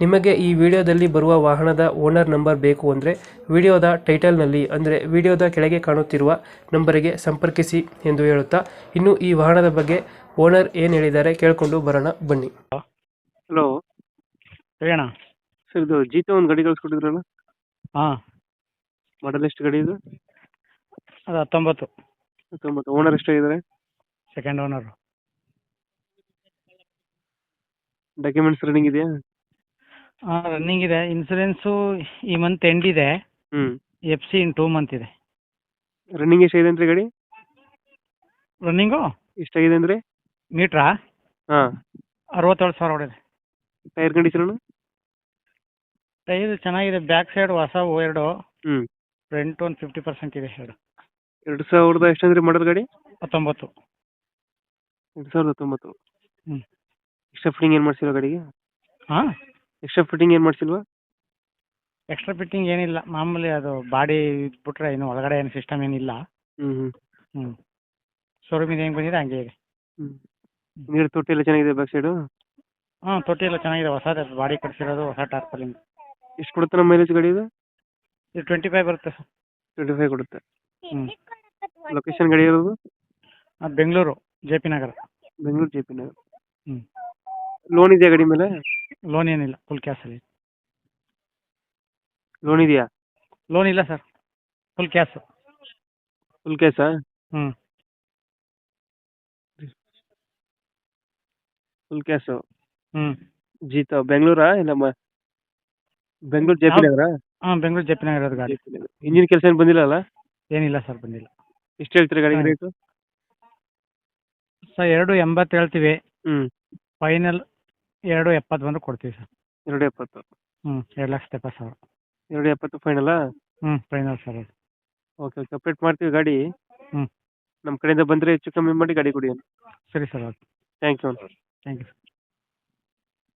ನಿಮಗೆ ಈ ವಿಡಿಯೋದಲ್ಲಿ ಬರುವ ವಾಹನದ ಓನರ್ ನಂಬರ್ ಬೇಕು ಅಂದರೆ ವಿಡಿಯೋದ ಟೈಟಲ್ನಲ್ಲಿ ಅಂದರೆ ವಿಡಿಯೋದ ಕೆಳಗೆ ಕಾಣುತ್ತಿರುವ ನಂಬರಿಗೆ ಸಂಪರ್ಕಿಸಿ ಎಂದು ಹೇಳುತ್ತಾ ಇನ್ನು ಈ ವಾಹನದ ಬಗ್ಗೆ ಓನರ್ ಏನು ಹೇಳಿದ್ದಾರೆ ಕೇಳಿಕೊಂಡು ಬರೋಣ ಬನ್ನಿ. ಹಲೋ. ಹೇಳಣ್ಣ. ಸರ್ ಇದು ಜೀತ ಒಂದು ಗಾಡಿ ಕಳಿಸ್ಕೊಟ್ಟಿದ್ರಲ್ಲ? ಹಾಂ. ಮಾಡಲ್ ಎಷ್ಟು ಗಾಡಿ ಇದು? ಅದು ಹತ್ತೊಂಬತ್ತು. ಹತ್ತೊಂಬತ್ತು. ಓನರ್ ಎಷ್ಟಾಗಿದ್ದಾರೆ? ಸೆಕೆಂಡ್ ಓನರು ಡಾಕ್ಯುಮೆಂಟ್ಸ್ ರನ್ನಿಂಗ್ ಇದೆಯಾ? ಹಾಂ ರನ್ನಿಂಗ್ ಇದೆ. ಇನ್ಸೂರೆನ್ಸು ಈ ಮಂತ್ ಎಂಡ್ ಇದೆ. ಹ್ಞೂ F C in two month ಇದೆ. ರನ್ನಿಂಗ್ ಎಷ್ಟಾಗಿದೆ ಅಂದ್ರೆ ಗಾಡಿ? ರನ್ನಿಂಗು ಎಷ್ಟಾಗಿದೆ ಅಂದರೆ? ಮೀಟ್ರಾ ಹಾಂ. ಅರವತ್ತೇಳು ಸಾವಿರ ಹೊಡೆದೆ ಟೈರ್ ಕಂಡೀಷನ್ ಟೈರ್ ಚೆನ್ನಾಗಿದೆ. ಬ್ಯಾಕ್ ಸೈಡ್ ಹೊಸವು ಎರಡು. ಹ್ಞೂ ಫ್ರಂಟ್ ಒಂದು ಫಿಫ್ಟಿ ಪರ್ಸೆಂಟ್ ಇದೆ ಎರಡು. ಎರಡು ಸಾವಿರದ ಎಷ್ಟಂದ್ರೆ ಮಾಡೋದು ಗಾಡಿ? ಹತ್ತೊಂಬತ್ತು. ಎರಡು ಸಾವಿರದ ಹತ್ತೊಂಬತ್ತು. ಹ್ಞೂ ಎಕ್ಸ್ಟ್ರಾ ಫಿಟ್ಟಿಂಗ್ ಏನು ಮಾಡ್ಸಿರೋ ಗಾಡಿಗೆ? ಹಾಂ. ಎಕ್ಸ್ಟ್ರಾ ಫಿಟ್ಟಿಂಗ್ ಏನು ಮಾಡಿಸಿಲ್ವಾ? ಎಕ್ಸ್ಟ್ರಾ ಫಿಟ್ಟಿಂಗ್ ಏನಿಲ್ಲ. ಮಾಮೂಲಿ ಅದು ಬಾಡಿ ಬಿಟ್ರೆ ಏನು ಒಳಗಡೆ ಏನು ಸಿಸ್ಟಮ್ ಏನಿಲ್ಲ. ಹ್ಞೂ ಹ್ಞೂ ಹ್ಞೂ ಶೋರೂಮಿಂದ ಹೆಂಗೆ ಬಂದಿದೆ ಹಂಗೆ ಇದೆ. ಹ್ಞೂ ನೀರು ತೊಟ್ಟಿ ಎಲ್ಲ ಚೆನ್ನಾಗಿದೆ ಬ್ಯಾಕ್ ಸೈಡು ಹಾಂ ತೊಟ್ಟಿ ಎಲ್ಲ ಚೆನ್ನಾಗಿದೆ. ಹೊಸದೇ ಬಾಡಿ ಕಟ್ಸಿರೋದು ಹೊಸ ಟಾರ್ಪಲಿಂಗ್ ಎಷ್ಟು ಕೊಡುತ್ತೆ ನಮ್ಮ ಮೈಲೇಜ್ ಗಾಡಿ ಇದು? ಇದು ಟ್ವೆಂಟಿ ಫೈವ್ ಬರುತ್ತೆ. ಸರ್ ಟ್ವೆಂಟಿ ಫೈವ್ ಕೊಡುತ್ತೆ. ಹ್ಞೂ ಲೊಕೇಶನ್ ಗಾಡಿ ಇರೋದು Bengaluru J P Nagar. Bengaluru J P Nagar. ಹ್ಞೂ ಲೋನ್ ಇದೆಯಾ ಗಾಡಿ ಮೇಲೆ? ಲೋನ್ ಏನಿಲ್ಲ ಫುಲ್ ಕ್ಯಾಶಲ್ಲಿ ಲೋನ್ ಇದೆಯಾ? ಲೋನ್ ಇಲ್ಲ ಸರ್ ಫುಲ್ ಕ್ಯಾಶ್ ಫುಲ್ ಕೇಸಾ ಹ್ಞೂ ಫುಲ್ ಕ್ಯಾಶು ಹ್ಞೂ ಜೀತ ಬೆಂಗಳೂರಾ ಇಲ್ಲ ಮ ಬೆಂಗಳೂರು ಜೆ ಪಿ ನಗರ? ಹಾಂ ಬೆಂಗಳೂರು ಜೆ ಪಿ ನಗರ ಇರೋದು ಗಾಡಿ. ಇಂಜಿನ್ ಕೆಲಸ ಏನು ಬಂದಿಲ್ಲ ಅಲ್ಲ? ಏನಿಲ್ಲ ಸರ್ ಬಂದಿಲ್ಲ. ಎಷ್ಟು ಹೇಳ್ತೀರಿ ಗಾಡಿ. ರೇಟು ಸರ್ ಎರಡು ಎಂಬತ್ತು ಹೇಳ್ತೀವಿ. ಹ್ಞೂ ಫೈನಲ್ ಎರಡು ಎಪ್ಪತ್ತು ಬಂದು ಕೊಡ್ತೀವಿ ಸರ್. ಎರಡು ಎಪ್ಪತ್ತು. ಹ್ಞೂ ಎರಡು ಲಕ್ಷದ ಎಪ್ಪತ್ತು ಸಾವಿರ. ಎರಡು ಎಪ್ಪತ್ತು ಫೈನಲ್ಲಾ ಹ್ಞೂ ಫೈನಲ್ ಸರ್ ಅದು. ಓಕೆ ಓಕೆ ಅಪ್ಡೇಟ್ ಮಾಡ್ತೀವಿ ಗಾಡಿ. ಹ್ಞೂ ನಮ್ಮ ಕಡೆಯಿಂದ ಬಂದರೆ ಹೆಚ್ಚು ಕಮ್ಮಿ ಮಾಡಿ ಗಾಡಿ ಕೊಡಿ ಸರಿ sir okay. Thank you thank you sir